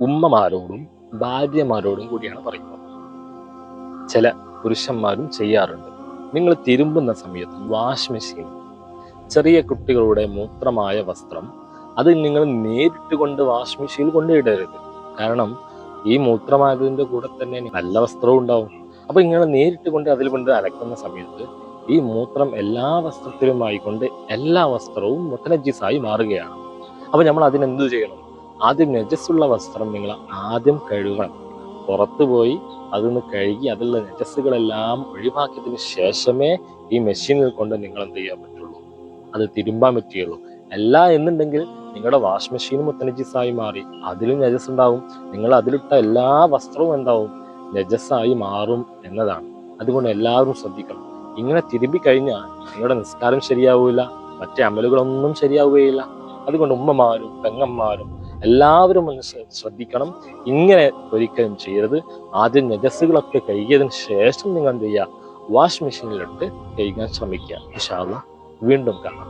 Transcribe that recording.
ഉമ്മമാരോടും ഭാര്യമാരോടും കൂടിയാണ് പറയുന്നത്. ചില പുരുഷന്മാരും ചെയ്യാറുണ്ട്. നിങ്ങൾ തിരുമ്പുന്ന സമയത്ത് വാഷ് മെഷീൻ ചെറിയ കുട്ടികളുടെ മൂത്രമായ വസ്ത്രം അത് നിങ്ങൾ നേരിട്ട് കൊണ്ട് വാഷ് മെഷീനിൽ കൊണ്ടിടരുത് കാരണം ഈ മൂത്രമായതിന്റെ കൂടെ തന്നെ നല്ല വസ്ത്രവും ഉണ്ടാവും. അപ്പോൾ ഇങ്ങനെ നേരിട്ട് കൊണ്ട് അതിൽ കൊണ്ട് അലക്കുന്ന സമയത്ത് ഈ മൂത്രം എല്ലാ വസ്ത്രത്തിലുമായി കൊണ്ട് എല്ലാ വസ്ത്രവും മുത്തനജീസായി മാറുകയാണ്. അപ്പോൾ നമ്മൾ അതിനെന്ത് ചെയ്യണം? ആദ്യം നജസ്സുള്ള വസ്ത്രം നിങ്ങൾ ആദ്യം കഴുകണം. പുറത്തു പോയി അതൊന്ന് കഴുകി അതിലുള്ള നജസ്സുകളെല്ലാം ഒഴിവാക്കിയതിന് ശേഷമേ ഈ മെഷീനിൽ കൊണ്ട് നിങ്ങൾ എന്ത് ചെയ്യാൻ പറ്റുള്ളൂ? അത് തിരുമ്പാൻ പറ്റുകയുള്ളൂ. അല്ല എന്നുണ്ടെങ്കിൽ നിങ്ങളുടെ വാഷ് മെഷീനും മുത്തനജിസായി മാറി. അതിലും നജസ് ഉണ്ടാവും നിങ്ങൾ അതിലിട്ട എല്ലാ വസ്ത്രവും എന്താവും? നജസ്സായി മാറും എന്നതാണ്. അതുകൊണ്ട് എല്ലാവരും ശ്രദ്ധിക്കണം. ഇങ്ങനെ തിരുമ്പി കഴിഞ്ഞാൽ നിങ്ങളുടെ നിസ്കാരം ശരിയാവില്ല മറ്റേ അമലുകളൊന്നും ശരിയാവുകയില്ല. അതുകൊണ്ട് ഉമ്മമാരും പെങ്ങന്മാരും എല്ലാവരും ശ്രദ്ധിക്കണം. ഇങ്ങനെ ഒരിക്കലും ചെയ്യരുത്. ആദ്യം നജസ്സുകളൊക്കെ കഴുകിയതിന് ശേഷം നിങ്ങൾ എന്ത് ചെയ്യുക? വാഷ് മെഷീനിലിട്ട് കഴുകാൻ ശ്രമിക്കുക. അള്ളാ. വീണ്ടും കാണാം.